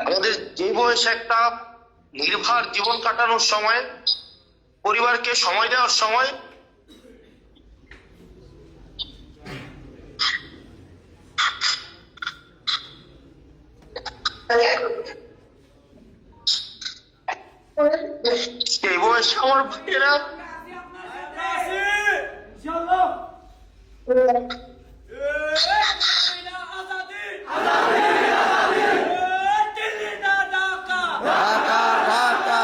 আমাদের যে বয়সে একটা নির্ভার জীবন কাটানোর সময় পরিবারকে সময় দেওয়ার সময় সেই বয়সে আমার ভাইয়েরা ঢাকা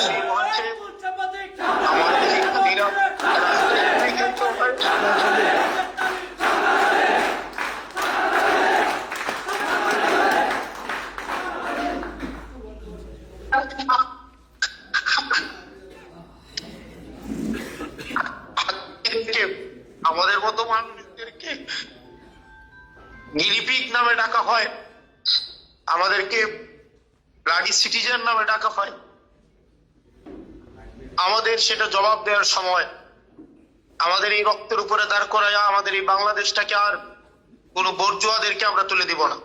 সেই বয়সে আমাদের এই নিরাপদ আমাদেরকে আমাদের মতো মানুষদেরকে নিরিপিক নামে ডাকা হয়। আমাদেরকে ব্লাডি সিটিজেন নামে ডাকা হয়। আমাদের সেটা জবাব দেওয়ার সময় আমাদের এই রক্তের উপরে দাঁড় করাইয়া আমাদের এই বাংলাদেশটাকে আর কোন বর্জুয়াদেরকে আমরা তুলে দিব না।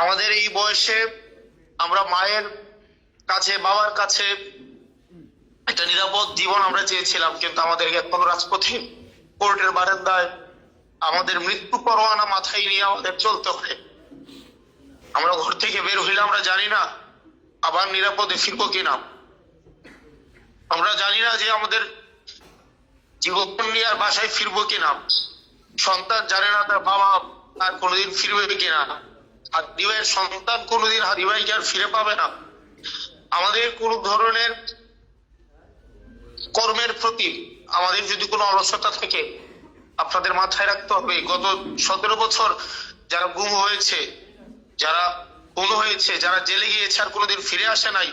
আমাদের এই বয়সে আমরা মায়ের কাছে, বাবার কাছে একটা নিরাপদ জীবন আমরা চেয়েছিলাম, কিন্তু আমাদেরকে এখন রাজপথে কোর্টের বারান্দায় আমাদের মৃত্যু পরোয়ানা মাথায় নিয়ে আমাদের চলতে হয়। আমরা ঘর থেকে বের হইলে আমরা জানি না আবার নিরাপদে ফিরবো কিনা। আমরা জানি না যে আমাদের জীবন নিয়ে আর বাসায় ফিরবো কিনা। সন্তান জানে না তার বাবা আর কোনোদিন ফিরবে কিনা। দিবাইয়ের সন্তান কোনোদিন হাদিবাইকে আর ফিরে পাবে না। আমাদের কোন ধরনের কর্মের প্রতি আমাদের যদি কোনো অলসতা থাকে, আপনাদের মাথায় রাখতে হবে, গত সতেরো বছর যারা গুম হয়েছে, যারা খুন হয়েছে, যারা জেলে গিয়েছে আর কোনোদিন ফিরে আসে নাই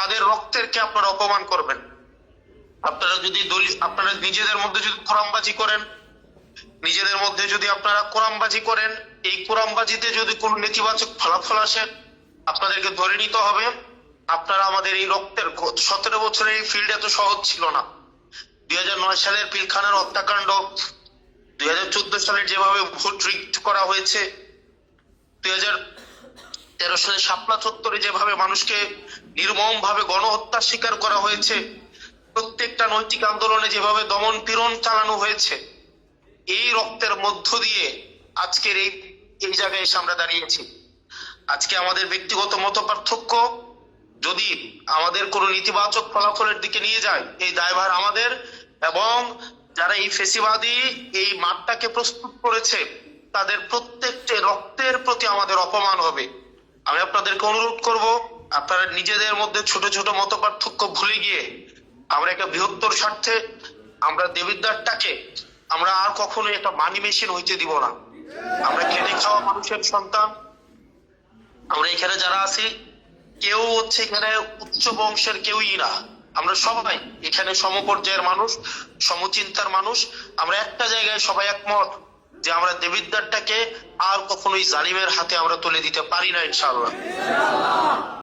তাদের রক্তেরকে আপনারা অপমান করবেন। আপনারা যদি দলিল আপনারা নিজেদের মধ্যে যদি কোরআনবাজি করেন, নিজেদের মধ্যে যদি আপনারা কোরআনবাজি করেন, এই কোরআনবাজিতে যদি কোনো নেতিবাচক ফলাফল আসে, আপনাদেরকে ধরে নিতে হবে, আপনারা আমাদের এই রক্তের সতেরো বছরের এই ফিল্ড এত সহজ ছিল না। দুই হাজার নয় সালের পিলখানার হত্যাকাণ্ড, দুই হাজার চোদ্দ সালের যেভাবে ভোট রিক্ট করা হয়েছে, দুই হাজার তেরো সালে শাপলা চত্বরে যেভাবে মানুষকে নির্মম ভাবে গণহত্যার স্বীকার করা হয়েছে, প্রত্যেকটা নৈতিক আন্দোলনে যেভাবে দমন পীড়ন চালানো হয়েছে, এই রক্তের মধ্য দিয়ে আজকের এই এই জায়গায় এসে আমরা দাঁড়িয়েছি। আজকে আমাদের ব্যক্তিগত মত পার্থক্য যদি আমাদের কোনো নেতিবাচক ফলাফলের দিকে নিয়ে যায়, এই দায়ভার আমাদের এবং যারা এই ফেসিবাদী এই মাঠটাকে প্রস্তুত করেছে, তাদের প্রত্যেকটি রক্তের প্রতি আমাদের অপমান হবে। আমি আপনাদেরকে অনুরোধ করব, আপনারা নিজেদের মধ্যে ছোট ছোট মত পার্থক্য ভুলে গিয়ে আমরা একটা বৃহত্তর স্বার্থে আমরা দেবিদ্বারটাকে আমরা আর কখনো একটা মানি মেশিন হইতে দিব না। আমরা খেটে খাওয়া মানুষের সন্তান। আমরা এখানে যারা আছি, কেউ হচ্ছে এখানে উচ্চ বংশের কেউই না। আমরা সবাই এখানে সমপর্যায়ের মানুষ, সমচিন্তার মানুষ। আমরা একটা জায়গায় সবাই একমত। যে আমরা দেবিদ্বারটাকে আর কখনোই জালিমের হাতে আমরা তুলে দিতে পারি না ইনশাআল্লাহ।